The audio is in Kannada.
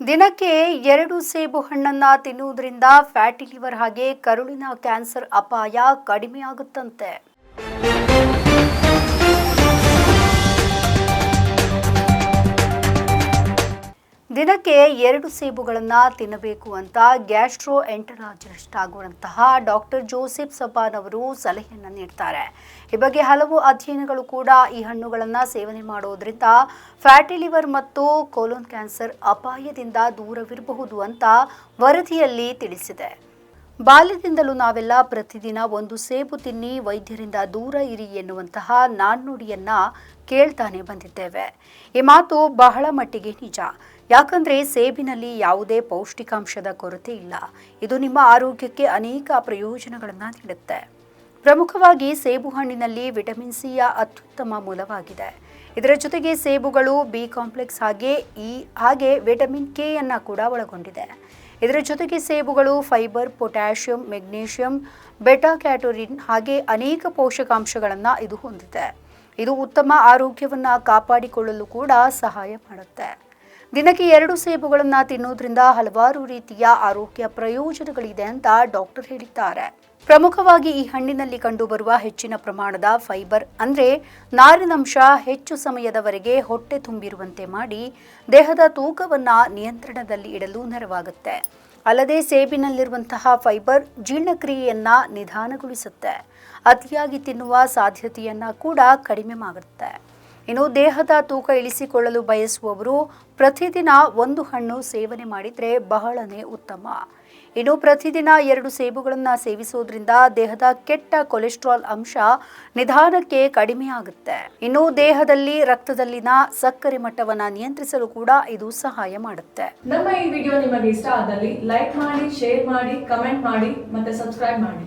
ದಿನಕ್ಕೆ ಎರಡು ಸೇಬು ಹಣ್ಣನ್ನು ತಿನ್ನುವುದರಿಂದ ಫ್ಯಾಟಿ ಲಿವರ್ ಹಾಗೆ ಕರುಳಿನ ಕ್ಯಾನ್ಸರ್ ಅಪಾಯ ಕಡಿಮೆಯಾಗುತ್ತಂತೆ. ದಿನಕ್ಕೆ ಎರಡು ಸೇಬುಗಳನ್ನು ತಿನ್ನಬೇಕು ಅಂತ ಗ್ಯಾಸ್ಟ್ರೋ ಎಂಟರಾಲಜಿಸ್ಟ್ ಆಗುವಂತಹ ಡಾಕ್ಟರ್ ಜೋಸೆಫ್ ಸಬಾನ್ ಅವರು ಸಲಹೆಯನ್ನು ನೀಡ್ತಾರೆ. ಈ ಬಗ್ಗೆ ಹಲವು ಅಧ್ಯಯನಗಳು ಕೂಡ ಈ ಹಣ್ಣುಗಳನ್ನು ಸೇವನೆ ಮಾಡೋದ್ರಿಂದ ಫ್ಯಾಟಿ ಲಿವರ್ ಮತ್ತು ಕೋಲೋನ್ ಕ್ಯಾನ್ಸರ್ ಅಪಾಯದಿಂದ ದೂರವಿರಬಹುದು ಅಂತ ವರದಿಯಲ್ಲಿ ತಿಳಿಸಿದೆ. ಬಾಲ್ಯದಿಂದಲೂ ನಾವೆಲ್ಲ ಪ್ರತಿದಿನ ಒಂದು ಸೇಬು ತಿನ್ನಿ, ವೈದ್ಯರಿಂದ ದೂರ ಇರಿ ಎನ್ನುವಂತಹ ನಾಣ್ಣುಡಿಯನ್ನ ಕೇಳ್ತಾನೆ ಬಂದಿದ್ದೇವೆ. ಈ ಮಾತು ಬಹಳ ಮಟ್ಟಿಗೆ ನಿಜ. ಯಾಕಂದ್ರೆ ಸೇಬಿನಲ್ಲಿ ಯಾವುದೇ ಪೌಷ್ಟಿಕಾಂಶದ ಕೊರತೆ ಇಲ್ಲ. ಇದು ನಿಮ್ಮ ಆರೋಗ್ಯಕ್ಕೆ ಅನೇಕ ಪ್ರಯೋಜನಗಳನ್ನು ನೀಡುತ್ತೆ. ಪ್ರಮುಖವಾಗಿ ಸೇಬು ಹಣ್ಣಿನಲ್ಲಿ ವಿಟಮಿನ್ ಸಿಯ ಅತ್ಯುತ್ತಮ ಮೂಲವಾಗಿದೆ. ಇದರ ಜೊತೆಗೆ ಸೇಬುಗಳು ಬಿ ಕಾಂಪ್ಲೆಕ್ಸ್ ಹಾಗೆ ಇ ಹಾಗೆ ವಿಟಮಿನ್ ಕೆ ಅನ್ನು ಕೂಡ ಒಳಗೊಂಡಿದೆ. ಇದರ ಜೊತೆಗೆ ಸೇಬುಗಳು, fibre, potassium, magnesium beta carotene ಹಾಗೆ ಅನೇಕ ಪೋಷಕಾಂಶಗಳನ್ನು ಇದು ಹೊಂದಿದೆ. ಇದು ಉತ್ತಮ ಆರೋಗ್ಯವನ್ನು ಕಾಪಾಡಿಕೊಳ್ಳಲು ಕೂಡ ಸಹಾಯ ಮಾಡುತ್ತೆ. ದಿನಕ್ಕೆ ಎರಡು ಸೇಬುಗಳನ್ನು ತಿನ್ನೋದ್ರಿಂದ ಹಲವಾರು ರೀತಿಯ ಆರೋಗ್ಯ ಪ್ರಯೋಜನಗಳಿದೆ ಅಂತ ಡಾಕ್ಟರ್ ಹೇಳಿದ್ದಾರೆ. ಪ್ರಮುಖವಾಗಿ ಈ ಹಣ್ಣಿನಲ್ಲಿ ಕಂಡುಬರುವ ಹೆಚ್ಚಿನ ಪ್ರಮಾಣದ ಫೈಬರ್ ಅಂದರೆ ನಾರಿನಂಶ ಹೆಚ್ಚು ಸಮಯದವರೆಗೆ ಹೊಟ್ಟೆ ತುಂಬಿರುವಂತೆ ಮಾಡಿ ದೇಹದ ತೂಕವನ್ನು ನಿಯಂತ್ರಣದಲ್ಲಿ ಇಡಲು ನೆರವಾಗುತ್ತೆ. ಅಲ್ಲದೆ ಸೇಬಿನಲ್ಲಿರುವಂತಹ ಫೈಬರ್ ಜೀರ್ಣಕ್ರಿಯೆಯನ್ನು ನಿಧಾನಗೊಳಿಸುತ್ತೆ. ಅತಿಯಾಗಿ ತಿನ್ನುವ ಸಾಧ್ಯತೆಯನ್ನು ಕೂಡ ಕಡಿಮೆ ಮಾಡುತ್ತೆ. ಇನ್ನು ದೇಹದ ತೂಕ ಇಳಿಸಿಕೊಳ್ಳಲು ಬಯಸುವವರು ಪ್ರತಿದಿನ ಒಂದು ಹಣ್ಣು ಸೇವನೆ ಮಾಡಿದರೆ ಬಹಳನೇ ಉತ್ತಮ. ಇನ್ನು ಪ್ರತಿದಿನ ಎರಡು ಸೇಬುಗಳನ್ನು ಸೇವಿಸುವುದರಿಂದ ದೇಹದ ಕೆಟ್ಟ ಕೊಲೆಸ್ಟ್ರಾಲ್ ಅಂಶ ನಿಧಾನಕ್ಕೆ ಕಡಿಮೆಯಾಗುತ್ತೆ ಇನ್ನು ದೇಹದಲ್ಲಿ ರಕ್ತದಲ್ಲಿನ ಸಕ್ಕರೆ ಮಟ್ಟವನ್ನು ನಿಯಂತ್ರಿಸಲು ಕೂಡ ಇದು ಸಹಾಯ ಮಾಡುತ್ತೆ. ನಮ್ಮ ಈ ವಿಡಿಯೋ ನಿಮಗೆ ಇಷ್ಟ ಆದಲ್ಲಿ ಲೈಕ್ ಮಾಡಿ, ಶೇರ್ ಮಾಡಿ, ಕಮೆಂಟ್ ಮಾಡಿ ಮತ್ತೆ ಸಬ್ಸ್ಕ್ರೈಬ್ ಮಾಡಿ.